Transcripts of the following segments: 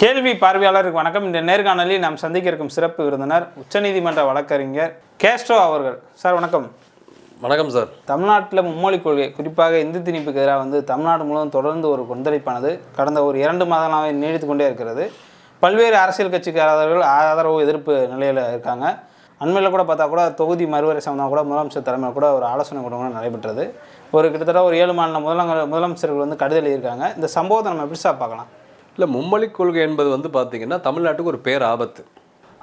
கேள்வி பார்வையாளருக்கு வணக்கம். இந்த நேர்காணலில் நாம் சந்திக்க இருக்கும் சிறப்பு விருந்தினர் உச்சநீதிமன்ற வழக்கறிஞர் கேஸ்ட்ரோ அவர்கள். சார் வணக்கம். வணக்கம் சார். தமிழ்நாட்டில் மும்மொழி கொள்கை குறிப்பாக இந்து திணிப்புக்கு எதிராக வந்து தமிழ்நாடு முழுவதும் தொடர்ந்து ஒரு கொந்தளிப்பானது. கடந்த ஒரு இரண்டு மாதங்களாக நீடித்து கொண்டே இருக்கிறது. பல்வேறு அரசியல் கட்சிக்காரர்கள் ஆதரவு எதிர்ப்பு நிலையில் இருக்காங்க. அண்மையில் கூட பார்த்தா கூட தொகுதி மறுவரை சம்பந்தமாக கூட முதலமைச்சர் தலைமையில் கூட ஒரு ஆலோசனை கூட்டம் நடைபெற்றது. ஒரு கிட்டத்தட்ட ஒரு ஏழு மாநில முதலங்க முதலமைச்சர்கள் வந்து கடிதம் எழுதியிருக்காங்க. இந்த சம்பவத்தை நம்ம எப்படி சார் பார்க்கலாம்? இல்லை மும்மொழி கொள்கை என்பது வந்து பார்த்திங்கன்னா தமிழ்நாட்டுக்கு ஒரு பேர் ஆபத்து.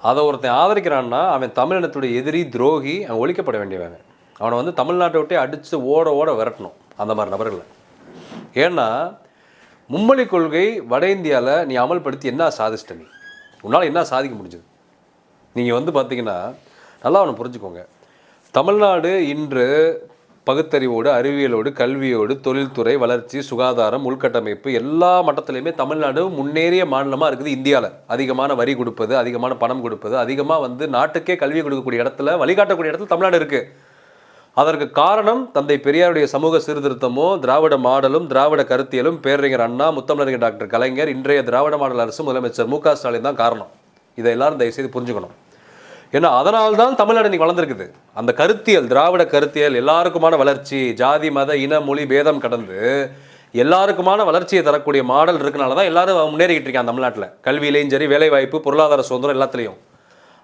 அதை ஒருத்தன் ஆதரிக்கிறான்னா அவன் தமிழினத்துடைய எதிரி துரோகி அவன் ஒழிக்கப்பட வேண்டியவங்க அவனை வந்து தமிழ்நாட்டை விட்டே அடித்து ஓட ஓட விரட்டணும் அந்த மாதிரி நபர்களை. ஏன்னா மும்மொழி கொள்கை வட இந்தியாவில் நீ அமல்படுத்தி என்ன சாதிச்சிட்ட நீ? உன்னால் என்ன சாதிக்க முடிஞ்சது? நீங்கள் வந்து பார்த்தீங்கன்னா நல்லா அவனை புரிஞ்சுக்கோங்க. தமிழ்நாடு இன்று பகுத்தறிவோடு அறிவியலோடு கல்வியோடு தொழில்துறை வளர்ச்சி சுகாதாரம் உள்கட்டமைப்பு எல்லா மட்டத்திலையுமே தமிழ்நாடு முன்னேறிய மாநிலமாக இருக்குது இந்தியாவில் அதிகமான வரி கொடுப்பது அதிகமான பணம் கொடுப்பது அதிகமாக வந்து நாட்டுக்கே கல்வி கொடுக்கக்கூடிய இடத்துல வழிகாட்டக்கூடிய இடத்துல தமிழ்நாடு இருக்குது அதற்கு காரணம் தந்தை பெரியாருடைய சமூக சீர்திருத்தமோ திராவிட மாடலும் திராவிட கருத்தியலும் பேரறிஞர் அண்ணா முத்தமிழறிஞர் டாக்டர் கலைஞர் இன்றைய திராவிட மாடல் அரசு முதலமைச்சர் மு க ஸ்டாலின் தான் காரணம். இதை எல்லாரும் தயவுசெய்து புரிஞ்சுக்கணும். ஏன்னா அதனால் தான் தமிழ்நாடு இன்னைக்கு வளர்ந்துருக்குது. அந்த கருத்தியல் திராவிட கருத்தியல் எல்லாருக்குமான வளர்ச்சி ஜாதி மத இன மொழி பேதம் கடந்து எல்லாருக்குமான வளர்ச்சியை தரக்கூடிய மாடல் இருக்கனால தான் எல்லாரும் முன்னேறிக்கிட்டு இருக்காங்க தமிழ்நாட்டில். கல்வியிலையும் சரி வேலைவாய்ப்பு பொருளாதார சுதந்திரம் எல்லாத்துலேயும்.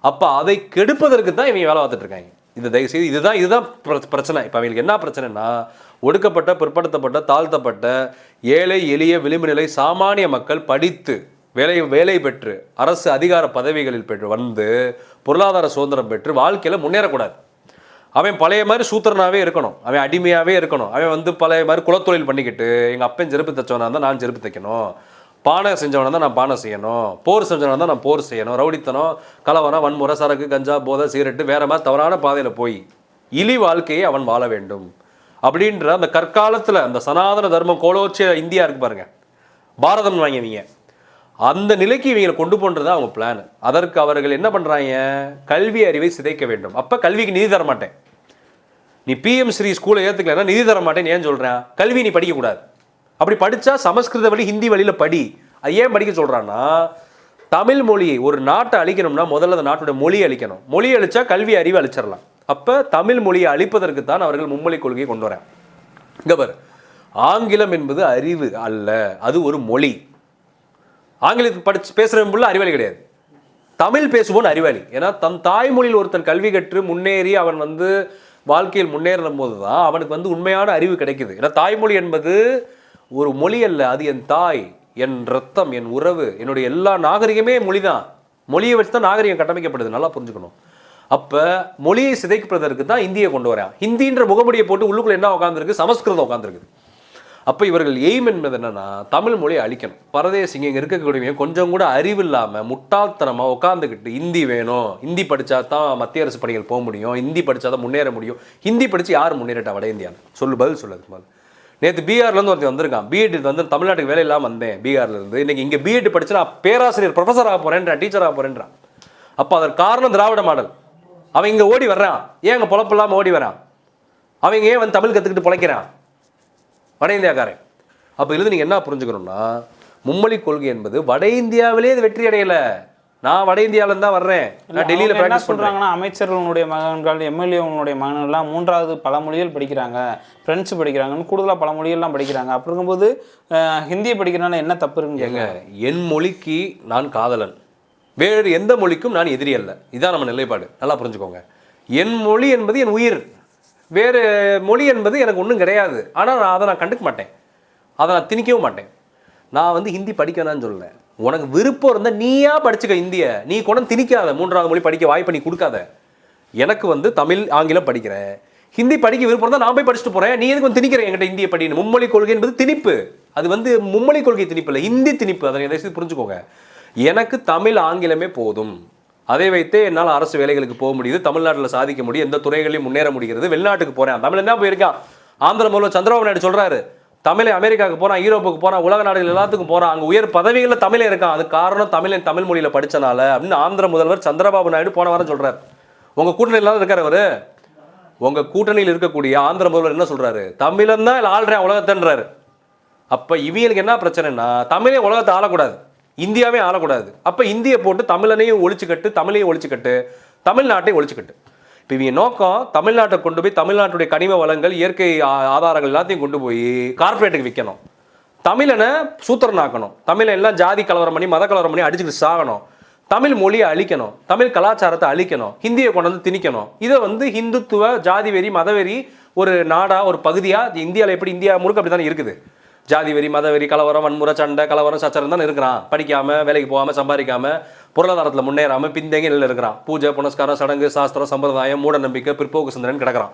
அப்போ அதை கெடுப்பதற்கு தான் இவங்க வேலை பார்த்துட்டு இருக்காங்க. தயவுசெய்து இதுதான் இதுதான் பிர- பிரச்சனை. இப்போ அவங்களுக்கு என்ன பிரச்சனைனா ஒடுக்கப்பட்ட பிற்படுத்தப்பட்ட தாழ்த்தப்பட்ட ஏழை எளிய விளிம்பு நிலை சாமானிய மக்கள் படித்து வேலை வேலை பெற்று அரசு அதிகார பதவிகளில் பெற்று வந்து பொருளாதார சுதந்திரம் பெற்று வாழ்க்கையில் முன்னேறக்கூடாது. அவன் பழைய மாதிரி சூத்திரனாவே இருக்கணும். அவன் அடிமையாகவே இருக்கணும். அவன் வந்து பழைய மாதிரி குலத்தொழில் பண்ணிக்கிட்டு எங்கள் அப்பன் செருப்பு தைச்சவனா இருந்தால் நான் செருப்பு தைக்கணும். பானை செஞ்சவனாக தான் நான் பானை செய்யணும். போர் செஞ்சவனாக தான் நான் போர் செய்யணும். ரவுடித்தனம் கலவரம் வன்முறை சரக்கு கஞ்சா போதை சிகரெட்டு வேற மாதிரி தவறான பாதையில் போய் இழி வாழ்க்கையை அவன் வாழ வேண்டும். அப்படின்ற அந்த கற்காலத்தில் அந்த சனாதன தர்மம் கோலோச்சிய இந்தியா இருக்கு பாருங்க. பாரதம் வாங்கினீங்க. அந்த நிலைக்கு இவங்களை கொண்டு போன்றது அவங்க பிளான் அதற்கு அவர்கள் என்ன பண்ணுறாங்க கல்வி அறிவை சிதைக்க வேண்டும். அப்போ கல்விக்கு நிதி தர மாட்டேன். நீ பிஎம் ஸ்ரீ ஸ்கூலை ஏத்துக்கலைன்னா நிதி தர மாட்டேன்னு ஏன் சொல்கிறேன் கல்வி நீ படிக்கக்கூடாது அப்படி படித்தா சமஸ்கிருத வழி ஹிந்தி வழியில் படி. அது ஏன் படிக்க சொல்கிறான்னா தமிழ் மொழியை ஒரு நாட்டை அழிக்கணும்னா முதல்ல அந்த நாட்டுடைய மொழியை அழிக்கணும். மொழி அழிச்சா கல்வி அறிவை அழிச்சிடலாம். அப்போ தமிழ் மொழியை அழிப்பதற்கு தான் அவர்கள் மும்மொழி கொள்கையை கொண்டு வரேன் இங்கே பாரு ஆங்கிலம் என்பது அறிவு அல்ல. அது ஒரு மொழி. ஆங்கிலத்துக்கு படிச்சு பேசுகிறவன் புள்ள அறிவாளி கிடையாது. தமிழ் பேசுவோன் அறிவாளி. ஏன்னா தன் தாய்மொழியில் ஒருத்தன் கல்வி கற்று முன்னேறி அவன் வந்து வாழ்க்கையில் முன்னேறும் போது தான் அவனுக்கு வந்து உண்மையான அறிவு கிடைக்குது. ஏன்னா தாய்மொழி என்பது ஒரு மொழி அல்ல அது என் தாய் என் ரத்தம் என் உறவு என்னுடைய எல்லா நாகரிகமே மொழி தான் மொழியை வச்சு தான் நாகரிகம் கட்டமைக்கப்படுது. நல்லா புரிஞ்சுக்கணும். அப்போ மொழியை சிதைப்பதற்கு தான் இந்தியை கொண்டு வரேன். ஹிந்தின்ற முகமுடியை போட்டு உள்ளுக்குள்ள என்ன உட்காந்துருக்கு சமஸ்கிருதம் உட்காந்துருக்குது அப்போ இவர்கள் எய்ம் என்பது என்னன்னா தமிழ் மொழியை அழிக்கணும். பரதேசிங்க இங்கே இருக்கக்கூடிய கொஞ்சம் கூட அறிவு இல்லாமல் முட்டாள்தனமாக உட்காந்துக்கிட்டு ஹிந்தி வேணும். ஹிந்தி படித்தா தான் மத்திய அரசு பணிகள் போக முடியும். ஹிந்தி படித்தா தான் முன்னேற முடியும். ஹிந்தி படித்து யார் முன்னேறிட்டா? வட இந்தியாவில் சொல்லு பதில் சொல்லு மேலே நேற்று பீகார்லேருந்து ஒருத்தன் வந்திருக்கான். பிஎட் வந்து தமிழ்நாட்டுக்கு வேலை இல்லாமல் வந்தேன் பீகார்ல இன்றைக்கி இங்கே பிஎட் படித்து நான் பேராசிரியர் ப்ரொஃபஸர் ஆக போகிறேன்றான் டீச்சர் ஆக போகிறேன்றான் அப்போ அதற்கு காரணம் திராவிட மாடல். அவன் இங்கே ஓடி வர்றான். ஏன் அங்கே பொழப்பு இல்லாமல் ஓடி வரான் அவங்க ஏன் வந்து தமிழ் கற்றுக்கிட்டு பிழைக்கிறான்? வட இந்தியாக்காரன். அப்போ இருந்து நீங்கள் என்ன புரிஞ்சுக்கணும்னா மும்மொழி கொள்கை என்பது வட இந்தியாவிலே இது வெற்றி அடையல. நான் வட இந்தியாவில தான் வர்றேன். நான் டெல்லியில் என்ன ப்ராக்டிஸ் சொல்றாங்கன்னா அமைச்சர்களுடைய மகன்கள் எம்எல்ஏங்களுடைய மகன்கள்லாம் மூன்றாவது பல மொழிகள் படிக்கிறாங்க. பிரெஞ்சு படிக்கிறாங்கன்னு கூடுதலாக பல மொழிகள்லாம் படிக்கிறாங்க. அப்படி இருக்கும்போது ஹிந்தியை படிக்கிறனால என்ன தப்பு இருக்குன்னு ஏங்க என் மொழிக்கு நான் காதலன். வேறு எந்த மொழிக்கும் நான் எதிரி அல்ல. இதான் நம்ம நிலைப்பாடு. நல்லா புரிஞ்சுக்கோங்க. என் மொழி என்பது என் உயிர். வேறு மொழி என்பது எனக்கு ஒன்றும் கிடையாது. ஆனால் நான் அதை நான் கண்டுக்க மாட்டேன். அதை நான் திணிக்கவும் மாட்டேன். நான் வந்து ஹிந்தி படிக்க சொல்லலை உனக்கு விருப்பம் இருந்தால் நீயா படிச்சுக்க இந்திய நீ கூட திணிக்காத. மூன்றாவது மொழி படிக்க வாய்ப்பு நீ கொடுக்காத. எனக்கு வந்து தமிழ் ஆங்கிலம் படிக்கிறேன். ஹிந்தி படிக்க விருப்பம் இருந்தால் நான் போய் படிச்சுட்டு போகிறேன் நீ எதுக்கு வந்து திணிக்கிற என்கிட்ட இந்திய படின்னு? மும்மொழி கொள்கை என்பது திணிப்பு. அது வந்து மும்மொழி கொள்கை திணிப்பு இல்லை. ஹிந்தி திணிப்பு. அதை தயவு புரிஞ்சுக்கோங்க. எனக்கு தமிழ் ஆங்கிலமே போதும். அதை வைத்தே என்னால் அரசு வேலைகளுக்கு போக முடியுது தமிழ்நாட்டில் சாதிக்க முடியும் எந்த துறைகளையும் முன்னேற முடிகிறது வெளிநாட்டுக்கு போகிறேன் தமிழ் என்ன போயிருக்கான்? ஆந்திர முதல்வர் சந்திரபாபு நாயுடு சொல்கிறாரு தமிழை அமெரிக்காவுக்கு போகிறான் யூரோப்புக்கு போகிறான் உலக நாடுகள் எல்லாத்துக்கும் போகிறான் அங்கே உயர் பதவிகளில் தமிழே இருக்கான். அது காரணம் தமிழன் தமிழ் மொழியில் படித்தனால அப்படின்னு ஆந்திர முதல்வர் சந்திரபாபு நாயுடு போன வாரம் சொல்கிறார் உங்கள் கூட்டணியில் இருக்கார் அவர்? உங்கள் கூட்டணியில் இருக்கக்கூடிய ஆந்திர முதல்வர் என்ன சொல்கிறாரு தமிழன் தான் ஆள்றேன் உலகத்தன்றாரு. அப்போ இவங்களுக்கு என்ன பிரச்சனைனா தமிழே உலகத்தை ஆளக்கூடாது. இந்தியாவே ஆளக்கூடாது. அப்போ இந்தியை போட்டு தமிழனையும் ஒழிச்சுக்கட்டு தமிழையும் ஒழிச்சுக்கட்டு தமிழ்நாட்டையும் ஒழிச்சுக்கட்டு. இப்போ இவங்க நோக்கம் தமிழ்நாட்டை கொண்டு போய் தமிழ்நாட்டுடைய கனிம வளங்கள் இயற்கை ஆதாரங்கள் எல்லாத்தையும் கொண்டு போய் கார்ப்பரேட்டுக்கு விற்கணும் தமிழனை சூத்திரனாக்கணும். தமிழை எல்லாம் ஜாதி கலவரம் பண்ணி மத கலவரம் பண்ணி அடிச்சுக்கிட்டு சாகணும். தமிழ் மொழியை அழிக்கணும். தமிழ் கலாச்சாரத்தை அழிக்கணும். ஹிந்தியை கொண்டு வந்து திணிக்கணும். இதை வந்து ஹிந்துத்துவ ஜாதி வெறி மதவெறி ஒரு நாடா ஒரு பகுதியாக இந்தியாவில் எப்படி இந்தியா முழுக்க அப்படி தானே இருக்குது. ஜாதி வெறி மதவெறி கலவரம் வன்முறை சண்டை கலவரம் சச்சரம் தான் இருக்கிறான். படிக்காமல் வேலைக்கு போகாமல் சம்பாதிக்காமல் பொருளாதாரத்தில் முன்னேறாமல் பின்தங்கி நிலையில் இருக்கிறான் பூஜை புனஸ்காரம் சடங்கு சாஸ்திரம் சம்பிரதாயம் மூட நம்பிக்கை பிற்போக்கு சிந்தனைன்னு கிடக்கிறான்.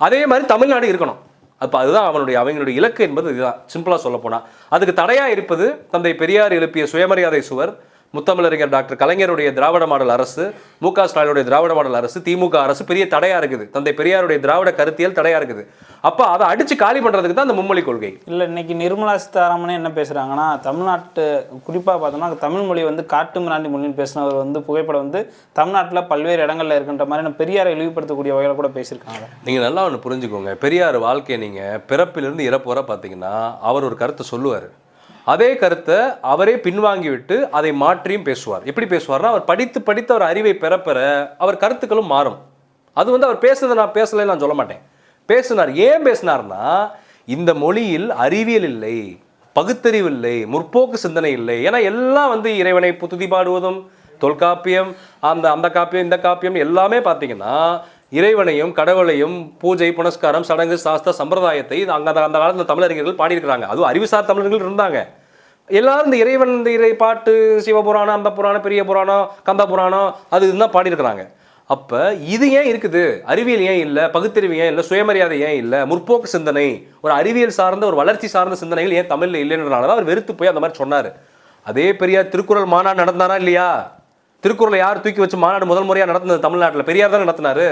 அதே மாதிரி தமிழ்நாடு இருக்கணும். அப்போ அதுதான் அவனுடைய அவங்களுடைய இலக்கு என்பது இதுதான். சிம்பிளாக சொல்ல போனால் அதுக்கு தடையாக இருப்பது தந்தை பெரியார் எழுப்பிய சுயமரியாதை சுவர் முத்தமிழறிஞர் டாக்டர் கலைஞருடைய திராவிட மாடல் அரசு மு க ஸ்டாலினுடைய திராவிட மாடல் அரசு திமுக அரசு பெரிய தடையா இருக்குது. தந்தை பெரியாருடைய திராவிட கருத்தியல் தடையா இருக்குது. அப்போ அதை அடிச்சு காலி பண்றதுக்கு தான் அந்த மும்மொழி கொள்கை. இல்லை இன்னைக்கு நிர்மலா சீதாராமனே என்ன பேசுகிறாங்கன்னா தமிழ்நாட்டு குறிப்பாக பார்த்தோம்னா தமிழ் மொழி வந்து காட்டு மிராண்டி மொழின்னு பேசினவர் வந்து புகைப்படம் வந்து தமிழ்நாட்டில் பல்வேறு இடங்கள்ல இருக்கின்ற மாதிரி பெரியாரை இழிவுபடுத்தக்கூடிய வகையில் கூட பேசியிருக்காங்க. நீங்க நல்லா ஒன்று புரிஞ்சுக்கோங்க. பெரியார் வாழ்க்கையை நீங்க பிறப்பிலிருந்து இறப்பு வரை பார்த்தீங்கன்னா அவர் ஒரு கருத்தை சொல்லுவார். அதே கருத்தை அவரே பின்வாங்கிவிட்டு அதை மாற்றியும் பேசுவார். எப்படி பேசுவார்னா அவர் படித்து படித்து அவர் அறிவை பெற பெற அவர் கருத்துக்களும் மாறும். அது வந்து அவர் பேசுறதை நான் பேசலைன்னு நான் சொல்ல மாட்டேன். பேசினார். ஏன் பேசினார்னா இந்த மொழியில் அறிவியல் இல்லை பகுத்தறிவு இல்லை முற்போக்கு சிந்தனை இல்லை ஏன்னா எல்லாம் வந்து இறைவனை துதி பாடுவதும் தொல்காப்பியம் அந்த அந்த காப்பியம் இந்த காப்பியம் எல்லாமே பார்த்தீங்கன்னா இறைவனையும் கடவுளையும் பூஜை புனஸ்காரம் சடங்கு சாஸ்திர சம்பிரதாயத்தை அங்கே அந்த அந்த காலத்தில் தமிழறிஞர்கள் பாடியிருக்கிறாங்க. அதுவும் அறிவுசார் தமிழர்கள் இருந்தாங்க. எல்லாரும் இந்த இறைவன் இந்த இறை பாட்டு சிவபுராணம் அந்த புராணம் பெரிய புராணம் கந்த புராணம் அது இதுதான் பாடியிருக்கிறாங்க. அப்போ இது ஏன் இருக்குது? அறிவியல் ஏன் இல்லை? பகுத்தறிவு ஏன் இல்லை? சுயமரியாதை ஏன் இல்லை? முற்போக்கு சிந்தனை ஒரு அறிவியல் சார்ந்த ஒரு வளர்ச்சி சார்ந்த சிந்தனைகள் ஏன் தமிழில் இல்லைன்றனால தான் அவர் வெறுத்து போய் அந்த மாதிரி சொன்னார். அதே பெரியார் திருக்குறள் மாநாடு நடந்தாரா இல்லையா? திருக்குறளை யார் தூக்கி வச்சு மாநாடு முதல் முறையாக நடத்தினது தமிழ்நாட்டில்? பெரியார் தான் நடத்தினாரு.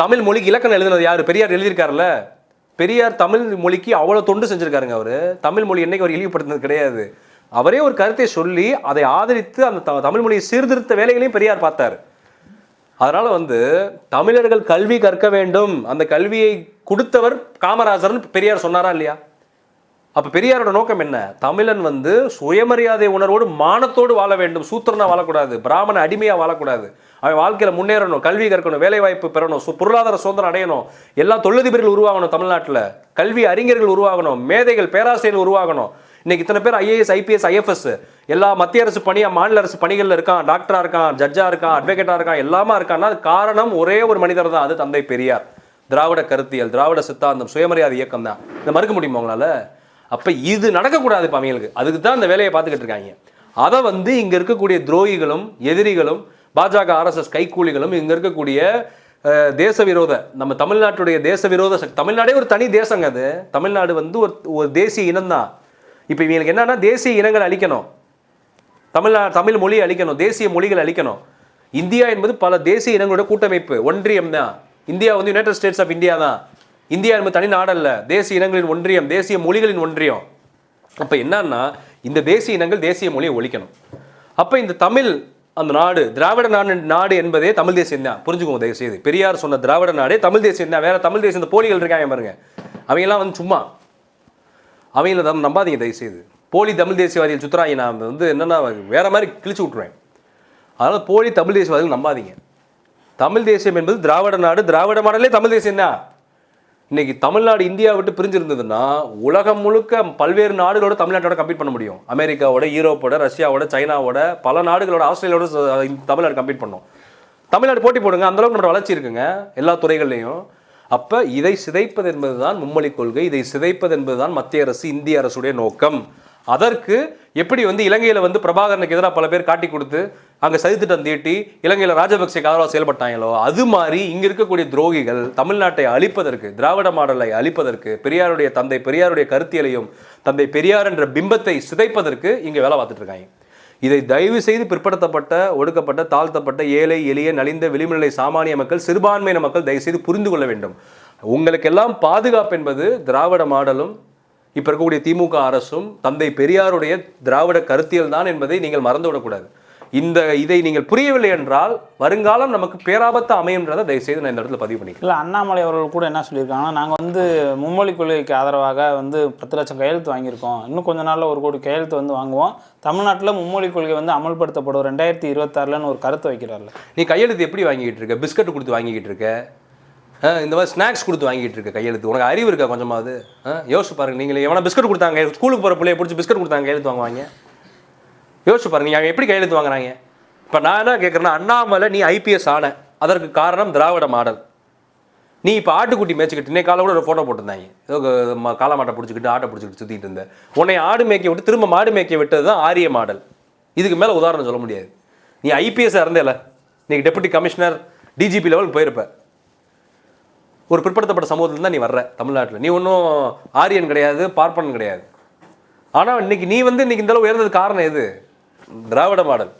தமிழ் மொழிக்கு இலக்கணம் எழுதினது யார்? பெரியார் எழுதியிருக்காருல்ல? பெரியார் தமிழ் மொழிக்கு அவ்வளோ தொண்டு செஞ்சுருக்காருங்க அவர். தமிழ் மொழி என்றைக்கு அவர் இழிவுபடுத்தினது கிடையாது. அவரே ஒரு கருத்தை சொல்லி அதை ஆதரித்து அந்த த- தமிழ் மொழியை சீர்திருத்த வேலைகளையும் பெரியார் பார்த்தார். அதனால் வந்து தமிழர்கள் கல்வி கற்க வேண்டும். அந்த கல்வியை கொடுத்தவர் காமராஜர்னு பெரியார் சொன்னாரா இல்லையா? அப்போ பெரியாரோட நோக்கம் என்ன? தமிழன் வந்து சுயமரியாதை உணர்வோடு மானத்தோடு வாழ வேண்டும். சூத்திரனா வாழக்கூடாது. பிராமண அடிமையாக வாழக்கூடாது. அவன் வாழ்க்கையில் முன்னேறணும் கல்வி கற்கணும் வேலை வாய்ப்பு பெறணும் சு- பொருளாதார சுதந்திரம் அடையணும் எல்லா தொழிலதிபர்கள் உருவாகணும் தமிழ்நாட்டில். கல்வி அறிஞர்கள் உருவாகணும் மேதைகள் பேராசிரியர்கள் உருவாகணும். இன்னைக்கு இத்தனை பேர் ஐஏஎஸ் ஐபிஎஸ் ஐஎஃப்எஸ் எல்லா மத்திய அரசு பணியாக மாநில அரசு பணிகளில் இருக்கான் டாக்டராக இருக்கான் ஜட்ஜாக இருக்கான் அட்வொகேட்டாக இருக்கான் எல்லாமா இருக்கான்னா அது காரணம் ஒரே ஒரு மனிதர் தான் அது தந்தை பெரியார். திராவிட கருத்தியல் திராவிட சித்தாந்தம் சுயமரியாதை இயக்கம் தான். இதை மறுக்க முடியுமா உங்களால்? அப்போ இது நடக்கக்கூடாது இப்போ அவங்களுக்கு. அதுக்கு தான் இந்த வேலையை பார்த்துக்கிட்டு இருக்காங்க. அதை வந்து இங்கே இருக்கக்கூடிய துரோகிகளும் எதிரிகளும் பாஜக ஆர்எஸ்எஸ் கைக்கூலிகளும் இங்கே இருக்கக்கூடிய தேச விரோத நம்ம தமிழ்நாட்டுடைய தேச விரோத சக்தி தமிழ்நாடே ஒரு தனி தேசங்க அது. தமிழ்நாடு வந்து ஒரு ஒரு தேசிய இனம்தான் இப்போ இவங்களுக்கு என்னன்னா தேசிய இனங்கள் அழிக்கணும். தமிழ்நா தமிழ் மொழியை அழிக்கணும் தேசிய மொழிகள் அழிக்கணும். இந்தியா என்பது பல தேசிய இனங்களோட கூட்டமைப்பு ஒன்றியம் தான் இந்தியா வந்து யுனைடெட் ஸ்டேட்ஸ் ஆஃப் இந்தியா தான். இந்தியா என்பது தனி நாடல்ல தேசிய இனங்களின் ஒன்றியம் தேசிய மொழிகளின் ஒன்றியம். அப்போ என்னன்னா இந்த தேசிய இனங்கள் தேசிய மொழியை ஒழிக்கணும். அப்போ இந்த தமிழ் அந்த நாடு திராவிட நாடு நாடு என்பதே தமிழ் தேசியம் தான் புரிஞ்சுக்கோங்க தயவு செய்து பெரியார் சொன்ன திராவிட நாடே தமிழ் தேசியம் தான் வேற தமிழ் தேசியம் இந்த போலிகள் இருக்காங்க பாருங்க. அவங்கெல்லாம் வந்து சும்மா. அவங்கள தம் நம்பாதீங்க தயவு செய்து போலி தமிழ் தேசியவாதிகள் சுத்துறாங்க நான் வந்து என்னென்னா வேற மாதிரி கிழிச்சு விட்ருவேன் அதனால் போலி தமிழ் தேசியவாதிகள் நம்பாதீங்க. தமிழ் தேசியம் என்பது திராவிட நாடு திராவிட மாடலே தமிழ் தேசியம் தான் இன்னைக்கு தமிழ்நாடு இந்தியா விட்டு பிரிஞ்சிருந்ததுன்னா உலகம் முழுக்க பல்வேறு நாடுகளோட தமிழ்நாட்டோட கம்பீட் பண்ண முடியும். அமெரிக்காவோட யூரோப்போட ரஷ்யாவோட சைனாவோட பல நாடுகளோட ஆஸ்திரேலியாவோட இந்த தமிழ்நாடு கம்பீட் பண்ணும். தமிழ்நாடு போட்டி போடுங்க அந்த அளவுக்கு நம்மளோட வளர்ச்சி இருக்குங்க எல்லா துறைகள்லையும். அப்போ இதை சிதைப்பது என்பதுதான் மும்மொழி கொள்கை இதை சிதைப்பது என்பதுதான் மத்திய அரசு இந்திய அரசுடைய நோக்கம். அதற்கு எப்படி வந்து இலங்கையில் வந்து பிரபாகரனுக்கு எதிராக பல பேர் காட்டி கொடுத்து அங்கே சதித்திட்டம் தீட்டி இலங்கையில் ராஜபக்சேக்கு ஆதரவாக செயல்பட்டாங்களோ அது மாதிரி இங்கே இருக்கக்கூடிய துரோகிகள் தமிழ்நாட்டை அழிப்பதற்கு திராவிட மாடலை அழிப்பதற்கு பெரியாருடைய தந்தை பெரியாருடைய கருத்தியலையும் தந்தை பெரியார் என்ற பிம்பத்தை சிதைப்பதற்கு இங்கே வேலை பார்த்துட்டு இருக்காங்க. இதை தயவு செய்து பிற்படுத்தப்பட்ட ஒடுக்கப்பட்ட தாழ்த்தப்பட்ட ஏழை எளிய நலிந்த விளிம்புநிலை சாமானிய மக்கள் சிறுபான்மையின மக்கள் தயவு செய்து புரிந்து கொள்ள வேண்டும். உங்களுக்கெல்லாம் பாதுகாப்பு என்பது திராவிட மாடலும் இப்போ இருக்கக்கூடிய திமுக அரசும் தந்தை பெரியாருடைய திராவிட கருத்தியல் தான் என்பதை நீங்கள் மறந்து விடக்கூடாது இந்த இதை நீங்கள் புரியவில்லை என்றால் வருங்காலம் நமக்கு பேராபத்து அமையும்ன்றதை தயவு செய்து நான் இந்த இடத்துல பதிவு பண்ணிக்கிறேன். இல்லை அண்ணாமலை அவர்கள் கூட என்ன சொல்லியிருக்காங்கன்னா நாங்கள் வந்து மும்மொழி கொள்கைக்கு ஆதரவாக வந்து பத்து லட்சம் கையெழுத்து வாங்கியிருக்கோம். இன்னும் கொஞ்ச நாளில் ஒரு கோடி கையெழுத்து வந்து வாங்குவோம். தமிழ்நாட்டில் மும்மொழி கொள்கை வந்து அமல்படுத்தப்படும் ரெண்டாயிரத்தி இருபத்தாறுலன்னு ஒரு கருத்து வைக்கிறார்ல. நீ கையெழுத்து எப்படி வாங்கிக்கிட்டு இருக்க? பிஸ்கட் கொடுத்து வாங்கிக்கிட்டு இருக்க? இந்த மாதிரி ஸ்நாக்ஸ் கொடுத்து வாங்கிட்டு இருக்க கையெழுத்து. உனக்கு அறிவு இருக்கா கொஞ்சமாவது? ஆ, யோசிச்சு பாருங்க நீங்களே எவனா பிஸ்கட் கொடுத்தாங்க ஸ்கூலுக்கு போகிற பிள்ளைய பிடிச்சி பிஸ்கட் கொடுத்தாங்க கையெழுத்து வாங்குவாங்க. யோசிச்சு பாருங்க நீங்கள் எப்படி கையெழுத்து வாங்குறாங்க? இப்போ நான் என்ன கேட்குறேன்னா அண்ணாமலை நீ ஐபிஎஸ் ஆன அதற்கு காரணம் திராவிட மாடல். நீ இப்போ ஆட்டுக்குட்டி மேய்ச்சிக்கிட்டு இன்னைக்கு காலை கூட ஒரு ஃபோட்டோ போட்டிருந்தாங்க. ஏதோ க- காளை மாட்டை பிடிச்சிக்கிட்டு ஆட்டை பிடிச்சிக்கிட்டு சுற்றிட்டு இருந்த. உன்னை ஆடு மேய்க்க விட்டு திரும்ப மாடு மேய்க்க விட்டது தான் ஆரிய மாடல். இதுக்கு மேலே உதாரணம் சொல்ல முடியாது. நீ ஐபிஎஸ் இருந்தேல நீ டெப்புட்டி கமிஷனர் டிஜிபி லெவலுக்கு போயிருப்பேன் ஒரு பிற்படுத்தப்பட்ட சமூகத்துல தான் நீ வர்ற தமிழ்நாட்டில். நீ ஒன்றும் ஆரியன் கிடையாது பார்ப்பனன் கிடையாது. ஆனால் இன்னைக்கு நீ வந்து இன்னைக்கு இந்த அளவு உயர்ந்தது காரணம் எது? திராவிட மாடல்.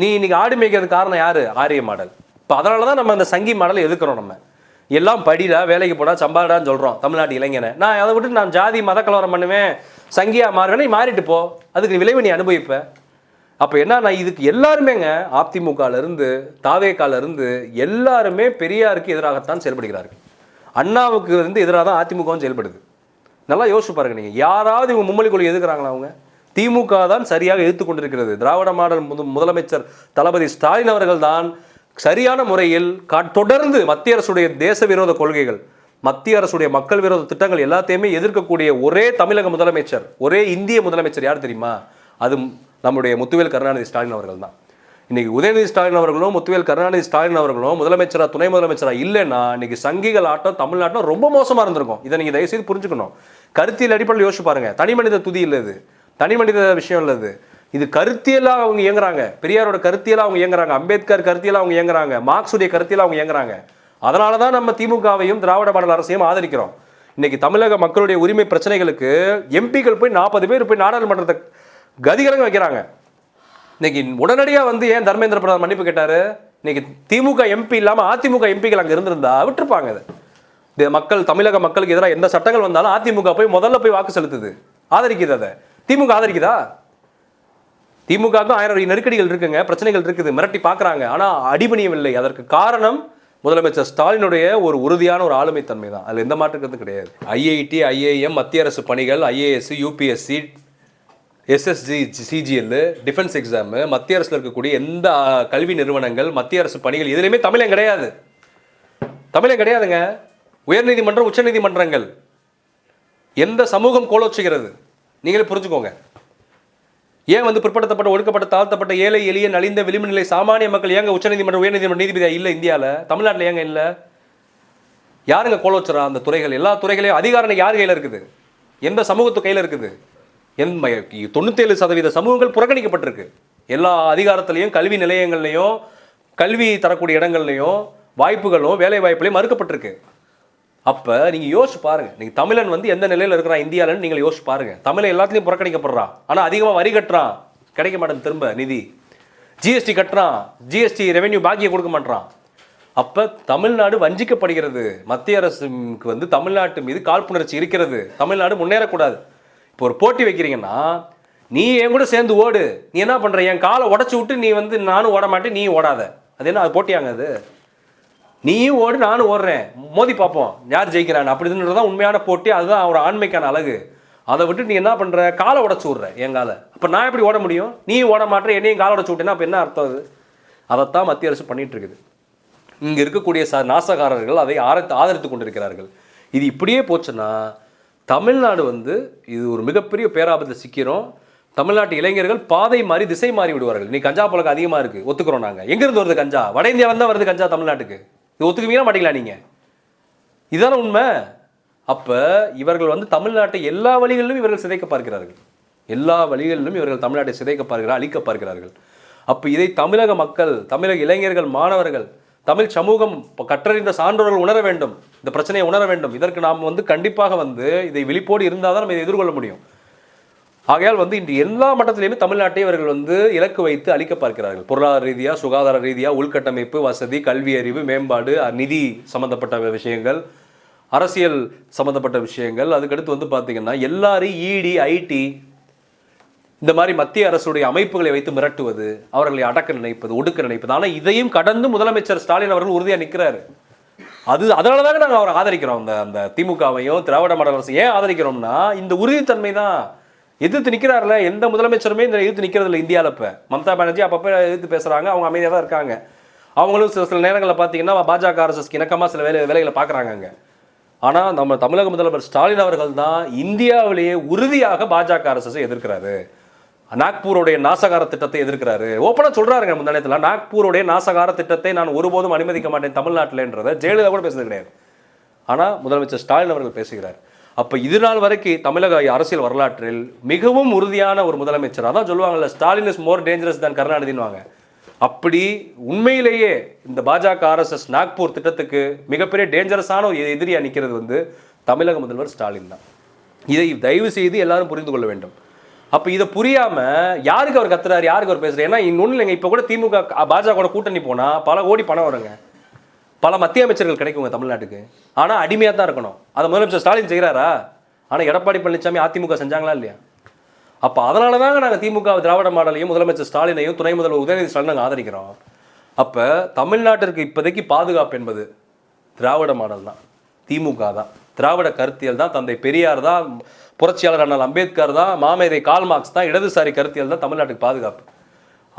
நீ இன்னைக்கு ஆடு மேய்க்கிறது காரணம் யாரு? ஆரிய மாடல். இப்போ அதனால தான் நம்ம அந்த சங்கி மாடலை எதுக்குறோம் நம்ம. எல்லாம் படிடா வேலைக்கு போடா சம்பாடான்னு சொல்கிறோம் தமிழ்நாட்டு இளைஞனை. நான் அதை விட்டு நான் ஜாதி மத கலவரம் பண்ணுவேன் சங்கியாக மாறுவேன் நீ மாறிட்டு போ. அதுக்கு நீ விளைவு நீ அனுபவிப்ப. அப்போ என்ன இதுக்கு எல்லாருமேங்க அதிமுகலேருந்து தாவேக்காலேருந்து இருந்து எல்லாருமே பெரியாருக்கு எதிராகத்தான் செயல்படுகிறார்கள். அண்ணாவுக்கு வந்து எதிராக தான் அதிமுகவும் செயல்படுது. நல்லா யோசிச்சு பாருங்க நீங்கள் யாராவது இவங்க மும்மொழி கொள்கை எதுக்குறாங்களா அவங்க? திமுக தான் சரியாக எதிர்த்து கொண்டிருக்கிறது. திராவிட மாடல் முது முதலமைச்சர் தளபதி ஸ்டாலின் அவர்கள் தான் சரியான முறையில் தொடர்ந்து மத்திய அரசுடைய தேச விரோத கொள்கைகள் மத்திய அரசுடைய மக்கள் விரோத திட்டங்கள் எல்லாத்தையுமே எதிர்க்கக்கூடிய ஒரே தமிழக முதலமைச்சர் ஒரே இந்திய முதலமைச்சர் யார் தெரியுமா? அது நம்முடைய முத்துவேல் கருணாநிதி ஸ்டாலின் அவர்கள் தான். இன்னைக்கு உதயநிதி ஸ்டாலின் அவர்களும் முத்துவேல் கருணாநிதி ஸ்டாலின் அவர்களும் முதலமைச்சராக துணை முதலமைச்சராக இல்லைன்னா இன்னைக்கு சங்கிகள் ஆட்டம் தமிழ்நாட்டில் ரொம்ப மோசமாக இருந்திருக்கும். இதை நீங்கள் தயவுசெய்து புரிஞ்சுக்கணும். கருத்தியல் அடிப்படையில் யோசிச்சு பாருங்கள் தனி மனித துதி இல்லை இது. தனி மனித விஷயம் இல்லை இது. இது அவங்க இயங்குறாங்க. பெரியாரோட கருத்தியலாக அவங்க இயங்குறாங்க. அம்பேத்கர் கருத்தியலாக அவங்க இயங்குறாங்க. மார்க்ஸுடைய கருத்தியலாக அவங்க இயங்குறாங்க. அதனால தான் நம்ம திமுகவையும் திராவிட மாடல் அரசையும் ஆதரிக்கிறோம். இன்னைக்கு தமிழக மக்களுடைய உரிமை பிரச்சனைகளுக்கு எம்பிக்கள் போய் நாற்பது பேர் போய் நாடாளுமன்றத்தை கதிகரங்க வைக்கிறாங்க. இன்னைக்கு உடனடியாக வந்து ஏன் தர்மேந்திர பிரதான் மன்னிப்பு கேட்டார்? இன்னைக்கு திமுக எம்பி இல்லாமல் அதிமுக எம்பிக்கள் அங்கே இருந்திருந்தா விட்டுருப்பாங்க அது இந்த மக்கள் தமிழக மக்களுக்கு எதிராக எந்த சட்டங்கள் வந்தாலும் அதிமுக போய் முதல்ல போய் வாக்கு செலுத்துது. ஆதரிக்குது அதை. திமுக ஆதரிக்குதா? திமுகவுக்கும் ஆயிரம் நெருக்கடிகள் இருக்குங்க பிரச்சனைகள் இருக்குது மிரட்டி பார்க்குறாங்க. ஆனால் அடிபணியவில்லை. அதற்கு காரணம் முதலமைச்சர் ஸ்டாலினுடைய ஒரு உறுதியான ஒரு ஆளுமை தன்மை தான் அதில் எந்த மாற்றுக்கிறது கிடையாது. ஐஐடி ஐஏஎம் மத்திய அரசு பணிகள் IAS UPSC SSC CGL defence exam மத்திய அரசில் இருக்கக்கூடிய எந்த கல்வி நிறுவனங்கள் மத்திய அரசு பணிகள் எதுலையுமே தமிழன் கிடையாது. தமிழன் கிடையாதுங்க. உயர்நீதிமன்றம் உச்சநீதிமன்றங்கள். எந்த சமூகம் கோலோச்சுகிறது நீங்களே புரிஞ்சுக்கோங்க. ஏன் வந்து பிற்படுத்தப்பட்ட ஒடுக்கப்பட்ட தாழ்த்தப்பட்ட ஏழை எளிய நலிந்த விளிம்பு நிலை சாமானிய மக்கள் ஏங்க உச்சநீதிமன்றம் உயர்நீதிமன்ற நீதிபதியாக இல்லை இந்தியாவில் தமிழ்நாட்டில் ஏங்க இல்லை? யாருங்க கோலோச்சுறா அந்த துறைகள்? எல்லா துறைகளையும் அதிகாரம் யார் கையில் இருக்குது? எந்த சமூகத்து கையில் இருக்குது? என் தொண்ணூத்தேழு சதவீத சமூகங்கள் புறக்கணிக்கப்பட்டிருக்கு. எல்லா அதிகாரத்திலையும் கல்வி நிலையங்கள்லையும் கல்வி தரக்கூடிய இடங்கள்லையும் வாய்ப்புகளும் வேலை வாய்ப்புலையும் மறுக்கப்பட்டிருக்கு. அப்போ நீங்கள் யோசிச்சு பாருங்கள் நீங்கள் தமிழன் வந்து எந்த நிலையில் இருக்கிறான் இந்தியாவில்னு நீங்கள் யோசிச்சு பாருங்கள் தமிழை எல்லாத்துலேயும் புறக்கணிக்கப்படுறான் ஆனால் அதிகமாக வரி கட்டுறான். கிடைக்க மாட்டேன் திரும்ப நிதி. ஜிஎஸ்டி கட்டுறான். ஜிஎஸ்டி ரெவென்யூ பாக்கியை கொடுக்க மாட்டான் அப்போ தமிழ்நாடு வஞ்சிக்கப்படுகிறது. மத்திய அரசுக்கு வந்து தமிழ்நாட்டு மீது காழ்ப்புணர்ச்சி இருக்கிறது. தமிழ்நாடு முன்னேறக்கூடாது. இப்போ ஒரு போட்டி வைக்கிறீங்கன்னா நீ என் கூட சேர்ந்து ஓடு. நீ என்ன பண்ணுற என் காலை உடச்சி விட்டு நீ வந்து நானும் ஓட மாட்டேன் நீ ஓடாத. அது என்ன அது போட்டியாங்க அது? நீயும் ஓடு நானும் ஓடுறேன். மோதி பார்ப்போம் யார் ஜெயிக்கிறான் அப்படின்றது தான் உண்மையான போட்டி அதுதான் ஒரு ஆண்மைக்கான அழகு. அதை விட்டு நீ என்ன பண்ணுற காலை உடச்சி விட்ற என் காலை. அப்போ நான் எப்படி ஓட முடியும்? நீ ஓட மாட்டேன் என்னையும் காலை உடச்சி விட்டேன்னா அப்போ என்ன அர்த்தம் அது? அதைத்தான் மத்திய அரசு பண்ணிகிட்டு இருக்குது. இங்கே இருக்கக்கூடிய ச நாசகாரர்கள் அதை ஆரத்து ஆதரித்து கொண்டிருக்கிறார்கள். இது இப்படியே போச்சுன்னா தமிழ்நாடு வந்து இது ஒரு மிகப்பெரிய பேராபத்தில் சிக்கிறோம் தமிழ்நாட்டு இளைஞர்கள் பாதை மாறி திசை மாறி விடுவார்கள். நீ கஞ்சா பழக்கம் அதிகமாக இருக்குது ஒத்துக்கிறோம் நாங்கள் எங்கேருந்து வருது கஞ்சா? வட இந்தியாவில் தான் வருது கஞ்சா தமிழ்நாட்டுக்கு. இது ஒத்துக்குவீங்களா மாட்டீங்களா நீங்கள் இதுதானே உண்மை. அப்போ இவர்கள் வந்து தமிழ்நாட்டை எல்லா வழிகளிலும் இவர்கள் சிதைக்க பார்க்கிறார்கள். எல்லா வழிகளிலும் இவர்கள் தமிழ்நாட்டை சிதைக்க பார்க்கிறார்கள் அழிக்க பார்க்கிறார்கள். அப்போ இதை தமிழக மக்கள் தமிழக இளைஞர்கள் மாணவர்கள் தமிழ் சமூகம் கற்றறிந்த சான்றோர்கள் உணர வேண்டும். இந்த பிரச்சனையை உணர வேண்டும். இதற்கு நாம் வந்து கண்டிப்பாக வந்து இதை விழிப்போடு இருந்தால் தான் நம்ம இதை எதிர்கொள்ள முடியும். ஆகையால் வந்து இன்று எல்லா மட்டத்திலையுமே தமிழ்நாட்டை இவர்கள் வந்து இலக்கு வைத்து அளிக்க பார்க்கிறார்கள். பொருளாதார ரீதியாக சுகாதார ரீதியாக உள்கட்டமைப்பு வசதி கல்வி அறிவு மேம்பாடு நிதி சம்பந்தப்பட்ட விஷயங்கள் அரசியல் சம்பந்தப்பட்ட விஷயங்கள். அதுக்கடுத்து வந்து பார்த்திங்கன்னா எல்லாரையும் இடி ஐடி இந்த மாதிரி மத்திய அரசுடைய அமைப்புகளை வைத்து மிரட்டுவது அவர்களை அடக்க நினைப்பது ஒடுக்க நினைப்பது. ஆனால் இதையும் கடந்து முதலமைச்சர் ஸ்டாலின் அவர்கள் உறுதியாக நிற்கிறாரு அது அதனால தாங்க நாங்கள் அவரை ஆதரிக்கிறோம். அந்த அந்த திமுகவையும் திராவிட மாடல் அரசு ஏன் ஆதரிக்கிறோம்னா இந்த உறுதித்தன்மை தான். எதிர்த்து நிற்கிறாருல எந்த முதலமைச்சருமே இந்த எதிர்த்து நிற்கிறது இல்லை இந்தியாவில் இப்போ. மம்தா பானர்ஜி அப்பப்போ எதிர்த்து பேசுகிறாங்க அவங்க அமைதியாக தான் இருக்காங்க. அவங்களும் சில சில நேரங்களில் பார்த்தீங்கன்னா பாஜக அரசுக்கு இணக்கமாக சில வேலை வேலைகளை பார்க்குறாங்க அங்கே. ஆனால் நம்ம தமிழக முதல்வர் ஸ்டாலின் அவர்கள் தான் இந்தியாவிலேயே உறுதியாக பாஜக அரசை எதிர்க்கிறாரு. நாக்பூருடைய நாசகார திட்டத்தை எதிர்க்கிறாரு. ஓப்பனாக சொல்கிறாருங்க முந்தானத்தில் நாக்பூருடைய நாசகார திட்டத்தை நான் ஒருபோதும் அனுமதிக்க மாட்டேன் தமிழ்நாட்டில்ன்றதை ஜெயலலிதா கூட பேசுறது கிடையாது. ஆனால் முதலமைச்சர் ஸ்டாலின் அவர்கள் பேசுகிறார். அப்போ இது நாள் வரைக்கும் தமிழக அரசியல் வரலாற்றில் மிகவும் உறுதியான ஒரு முதலமைச்சர். அதான் சொல்லுவாங்கல்ல ஸ்டாலின் இஸ் மோர் டேஞ்சரஸ் தான் கருணாநிதினுவாங்க அப்படி உண்மையிலேயே இந்த பாஜக ஆர்எஸ்எஸ் நாக்பூர் திட்டத்துக்கு மிகப்பெரிய டேஞ்சரஸான ஒரு எதிரியாக நிற்கிறது வந்து தமிழக முதல்வர் ஸ்டாலின் தான். இதை தயவு செய்து எல்லாரும் புரிந்து கொள்ள வேண்டும். அப்போ இதை புரியாம யாருக்கு அவர் கத்துறாரு யாருக்கு அவர் பேசுறாரு? ஏன்னா இன்னொன்று இல்லைங்க. இப்போ கூட திமுக பாஜக கூட்டணி போனா பல கோடி பணம் வருங்க. பல மத்திய அமைச்சர்கள் கிடைக்குங்க தமிழ்நாட்டுக்கு. ஆனால் அடிமையாக தான் இருக்கணும். அதை முதலமைச்சர் ஸ்டாலின் செய்கிறாரா ஆனால் எடப்பாடி பழனிசாமி அதிமுக செஞ்சாங்களா இல்லையா? அப்போ அதனால தாங்க நாங்கள் திமுக திராவிட மாடலையும் முதலமைச்சர் ஸ்டாலினையும் துணை முதல்வர் உதயநிதி ஸ்டாலின் நாங்கள் ஆதரிக்கிறோம். அப்போ தமிழ்நாட்டிற்கு இப்போதைக்கு பாதுகாப்பு என்பது திராவிட மாடல் தான். திமுக தான். திராவிட கருத்தியல் தான். தந்தை பெரியார் தான் புரட்சியாளர் அண்ணல் அம்பேத்கர் தான் மாமேதை கால் மார்க்ஸ் தான் இடதுசாரி கருத்தியல் தான் தமிழ்நாட்டுக்கு பாதுகாப்பு.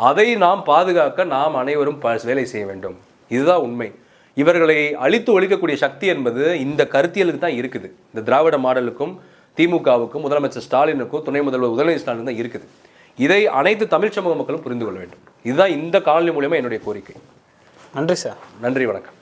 அதை நாம் பாதுகாக்க நாம் அனைவரும் வேலை செய்ய வேண்டும். இதுதான் உண்மை. இவர்களை அழித்து ஒழிக்கக்கூடிய சக்தி என்பது இந்த கருத்தியலுக்கு தான் இருக்குது. இந்த திராவிட மாடலுக்கும் திமுகவுக்கும் முதலமைச்சர் ஸ்டாலினுக்கும் துணை முதல்வர் உதயநிதி ஸ்டாலின் தான் இருக்குது. இதை அனைத்து தமிழ் சமூக மக்களும் புரிந்து கொள்ள வேண்டும். இதுதான் இந்த காணொலி மூலியமா என்னுடைய கோரிக்கை. நன்றி சார். நன்றி வணக்கம்.